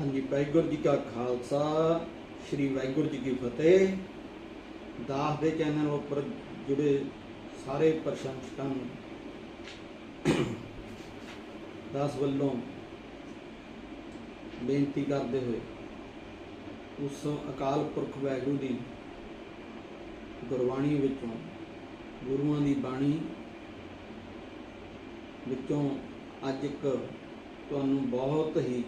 ਹਾਂਜੀ, ਵਾਹਿਗੁਰੂ ਜੀ ਕਾ ਖਾਲਸਾ, ਸ੍ਰੀ ਵਾਹਿਗੁਰੂ ਜੀ ਕੀ ਫਤਿਹ। ਦਾਸ ਦੇ ਚੈਨਲ ਉੱਪਰ ਜੁੜੇ ਸਾਰੇ ਪ੍ਰਸ਼ੰਸਕਾਂ ਨੂੰ ਦਾਸ ਵੱਲੋਂ ਬੇਨਤੀ ਕਰਦੇ ਹੋਏ ਉਸ ਅਕਾਲ ਪੁਰਖ ਵਾਹਿਗੁਰੂ ਦੀ ਗੁਰਬਾਣੀ ਵਿੱਚੋਂ, ਗੁਰੂਆਂ ਦੀ ਬਾਣੀ ਵਿੱਚੋਂ ਅੱਜ ਇੱਕ ਤੁਹਾਨੂੰ ਬਹੁਤ ਹੀ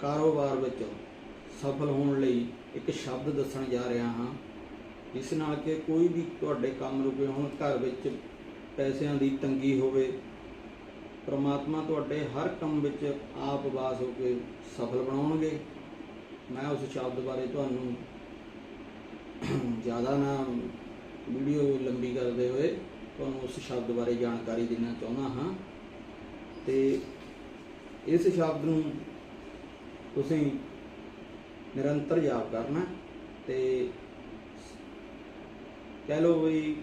ਕਾਰੋਬਾਰ ਵਿੱਚ ਸਫਲ ਹੋਣ ਲਈ ਇੱਕ ਸ਼ਬਦ ਦੱਸਣ ਜਾ ਰਿਹਾ ਹਾਂ, ਜਿਸ ਨਾਲ ਕਿ ਕੋਈ ਵੀ ਤੁਹਾਡੇ ਕੰਮ ਰੁਕੇ ਹੋਣ, ਘਰ ਵਿੱਚ ਪੈਸਿਆਂ ਦੀ ਤੰਗੀ ਹੋਵੇ, ਪ੍ਰਮਾਤਮਾ ਤੁਹਾਡੇ ਹਰ ਕੰਮ ਵਿੱਚ ਆਪ ਵਾਸ ਹੋ ਕੇ ਸਫਲ ਬਣਾਉਣਗੇ। ਮੈਂ ਉਸ ਸ਼ਬਦ ਬਾਰੇ ਤੁਹਾਨੂੰ ਜ਼ਿਆਦਾ ਨਾ ਵੀਡੀਓ ਲੰਬੀ ਕਰਦੇ ਹੋਏ ਤੁਹਾਨੂੰ ਉਸ ਸ਼ਬਦ ਬਾਰੇ ਜਾਣਕਾਰੀ ਦੇਣਾ ਚਾਹੁੰਦਾ ਹਾਂ। ਤੇ ਇਸ ਸ਼ਬਦ ਨੂੰ ਤੁਸੀਂ ਨਿਰੰਤਰ ਜਾਪ ਕਰਨਾ ਤੇ ਕਹਿ ਲਓ ਵੀ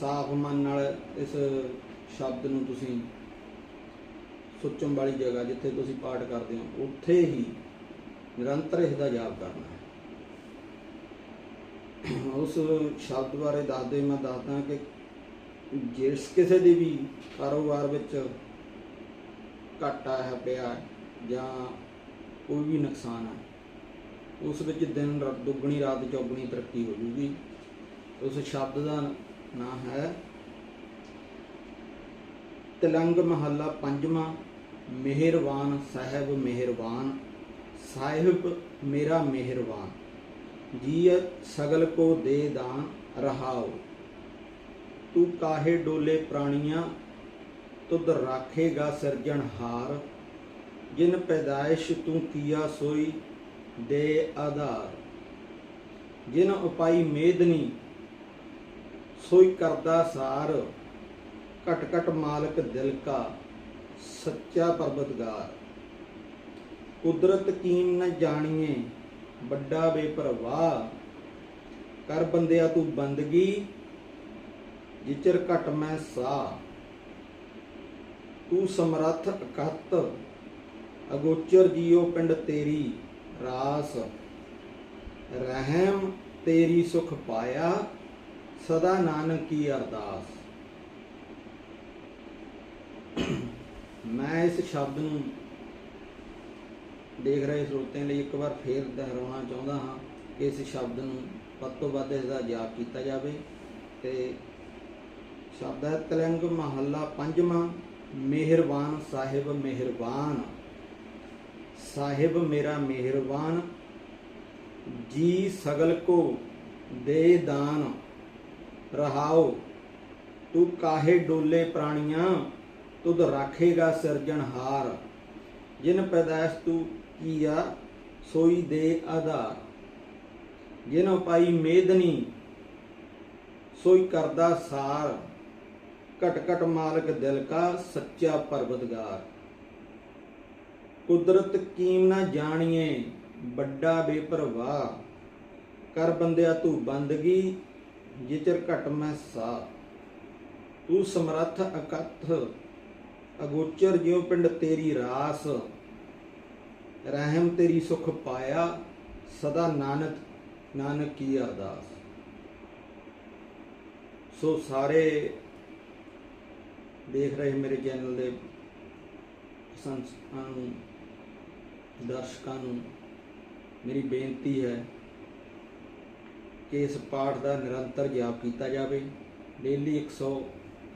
ਸਾਫ਼ ਮਨ ਨਾਲ ਇਸ ਸ਼ਬਦ ਨੂੰ ਤੁਸੀਂ ਸੁੱਚਮ ਵਾਲੀ ਜਗ੍ਹਾ ਜਿੱਥੇ ਤੁਸੀਂ ਪਾਠ ਕਰਦੇ ਹੋ, ਉੱਥੇ ਹੀ ਨਿਰੰਤਰ ਇਸ ਦਾ ਜਾਪ ਕਰਨਾ ਹੈ। ਉਸ ਸ਼ਬਦ ਬਾਰੇ ਦੱਸਦੇ ਮੈਂ ਦੱਸਦਾ ਕਿ ਜਿਸ ਕਿਸੇ ਦੀ ਵੀ ਕਾਰੋਬਾਰ ਵਿੱਚ ਘਾਟਾ ਹੈ, ਪਿਆ ਜਾਂ ਕੋਈ ਵੀ ਨੁਕਸਾਨ ਹੈ ਉਸ ਵਿੱਚ ਦਿਨ ਰਾਤ ਦੁੱਗਣੀ, ਰਾਤ ਚੌਗਣੀ ਤਰੱਕੀ ਹੋ ਜੂਗੀ। ਉਸ ਸ਼ਬਦ ਦਾ ਨਾਮ ਹੈ ਤਿਲੰਗ ਮਹੱਲਾ ਪੰਜਵਾਂ, ਮਿਹਰਬਾਨ ਸਾਹਿਬ ਮਿਹਰਬਾਨ, ਸਾਹਿਬ ਮੇਰਾ ਮਿਹਰਬਾਨ। ਜੀਅ ਸਗਲ ਕੋ ਦੇ ਦਾਨ ਰਹਾਓ। ਤੂੰ ਕਾਹੇ ਡੋਲੇ ਪ੍ਰਾਣੀਆਂ, ਤੁਧ ਰਾਖੇਗਾ ਸਿਰਜਣਹਾਰ। ਜਿਨ ਪੈਦਾਇਸ਼ ਤੂੰ ਕੀਆ ਸੋਈ ਦੇ ਆਧਾਰ। ਜਿਨ ਉਪਾਈ ਮੇਦਨੀ ਸੋਈ ਕਰਦਾ ਸਾਰ। ਘਟ ਘਟ ਮਾਲਕ ਦਿਲ ਕਾ ਸੱਚਾ ਪਰਬਤਗਾਰ। ਕੁਦਰਤ ਕੀਮ ਨ ਜਾਣੀਏ, ਵੱਡਾ ਬੇਪਰਵਾਹ। ਕਰ ਬੰਦਿਆ ਤੂੰ ਬੰਦਗੀ, ਜਿਚਰ ਘਟ ਮੈਂ ਸਾ ਤੂੰ ਸਮਰੱਥ ਅਕਤ ਅਗੋਚਰ ਜੀਓ ਪਿੰਡ ਤੇਰੀ ਰਾਸ। ਰਹਿਮ ਤੇਰੀ ਸੁਖ ਪਾਇਆ, ਸਦਾ ਨਾਨਕ ਕੀ ਅਰਦਾਸ। ਮੈਂ ਇਸ ਸ਼ਬਦ ਨੂੰ ਦੇਖ ਰਹੇ ਸਰੋਤਿਆਂ ਲਈ ਇੱਕ ਵਾਰ ਫੇਰ ਦੁਹਰਾਉਣਾ ਚਾਹੁੰਦਾ ਹਾਂ ਕਿ ਇਸ ਸ਼ਬਦ ਨੂੰ ਵੱਧ ਤੋਂ ਵੱਧ ਇਸ ਦਾ ਜਾਪ ਕੀਤਾ ਜਾਵੇ ਤੇ ਸ਼ਬਦ ਹੈ ਤਲੰਗ ਮਹੱਲਾ ਪੰਜਵਾਂ, ਮਿਹਰਬਾਨ ਸਾਹਿਬ ਮਿਹਰਬਾਨ। ਸਾਹਿਬ ਮੇਰਾ ਮਿਹਰਬਾਨ, ਜੀ ਸਗਲ ਕੋ ਦੇ ਦਾਨ ਰਹਾਓ। ਤੂੰ ਕਾਹੇ ਡੋਲੇ ਪ੍ਰਾਣੀਆਂ, ਤੁਧ ਰਾਖੇਗਾ ਸਿਰਜਣਹਾਰ ਜਿਨ ਪੈਦਾਇਸ਼ ਤੂੰ ਕੀਆ, ਸੋਈ ਦੇ ਆਧਾਰ। ਜਿਨ ਪਾਈ ਮੇਦਨੀ, ਸੋਈ ਕਰਦਾ ਸਾਰ। ਘਟ ਘਟ ਮਾਲਕ ਦਿਲ ਕਾ ਸੱਚਾ ਪਰਵਤਗਾਰ। ਕੁਦਰਤ ਕੀਮ ਨਾ ਜਾਣੀਏ, ਵੱਡਾ ਬੇਪਰਵਾਹ। ਕਰ ਬੰਦਿਆ ਤੂੰ ਬੰਦਗੀ, ਜਿਚਰ ਘਟ ਮੈਂ ਸਾ ਤੂੰ ਸਮਰੱਥ ਅਕਥ, ਅਗੋਚਰ ਜਿਉ ਪਿੰਡ ਤੇਰੀ ਰਾਸ। ਰਹਿਮ ਤੇਰੀ ਸੁਖ ਪਾਇਆ, ਸਦਾ ਨਾਨਕ ਨਾਨਕ ਕੀ ਅਰਦਾਸ। ਸੋ ਸਾਰੇ ਦੇਖ ਰਹੇ ਮੇਰੇ ਚੈਨਲ ਦੇ ਸੰਸਾਂ ਨੂੰ ਦਰਸ਼ਕਾਂ ਨੂੰ ਮੇਰੀ ਬੇਨਤੀ ਹੈ ਕਿ ਇਸ ਪਾਠ ਦਾ ਨਿਰੰਤਰ ਜਾਪ ਕੀਤਾ ਜਾਵੇ। ਡੇਲੀ 100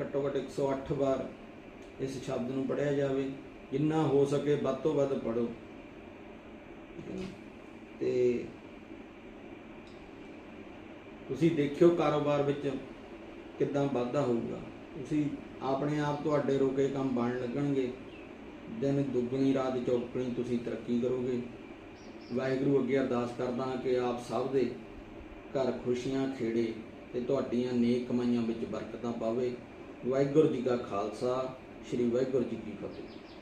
ਘੱਟੋ ਘੱਟ 108 ਵਾਰ ਇਸ ਸ਼ਬਦ ਨੂੰ ਪੜਿਆ ਜਾਵੇ। ਜਿੰਨਾ ਹੋ ਸਕੇ ਵੱਧ ਤੋਂ ਵੱਧ ਪੜੋ ਤੇ ਤੁਸੀਂ ਦੇਖਿਓ ਕਾਰੋਬਾਰ ਵਿੱਚ ਕਿੱਦਾਂ ਵਾਧਾ ਹੋਊਗਾ। ਤੁਸੀਂ ਆਪਣੇ ਆਪ ਤੁਹਾਡੇ ਰੋਕੇ ਕੰਮ ਬਣ ਲੱਗਣਗੇ। ਦਿਨ ਦੁੱਗਣੀ, ਰਾਤ ਚੌਗਣੀ ਤੁਸੀਂ ਤਰੱਕੀ ਕਰੋਗੇ। ਵਾਹਿਗੁਰੂ ਅੱਗੇ ਅਰਦਾਸ ਕਰਦਾ ਕਿ ਆਪ ਸਭ ਦੇ ਘਰ ਖੁਸ਼ੀਆਂ ਖੇੜੇ ਤੇ ਤੁਹਾਡੀਆਂ ਨੇਕ ਕਮਾਈਆਂ ਵਿੱਚ ਬਰਕਤਾਂ ਪਾਵੇ। ਵਾਹਿਗੁਰੂ ਜੀ ਕਾ ਖਾਲਸਾ, ਸ੍ਰੀ ਵਾਹਿਗੁਰੂ ਜੀ ਕੀ ਫਤਿਹ।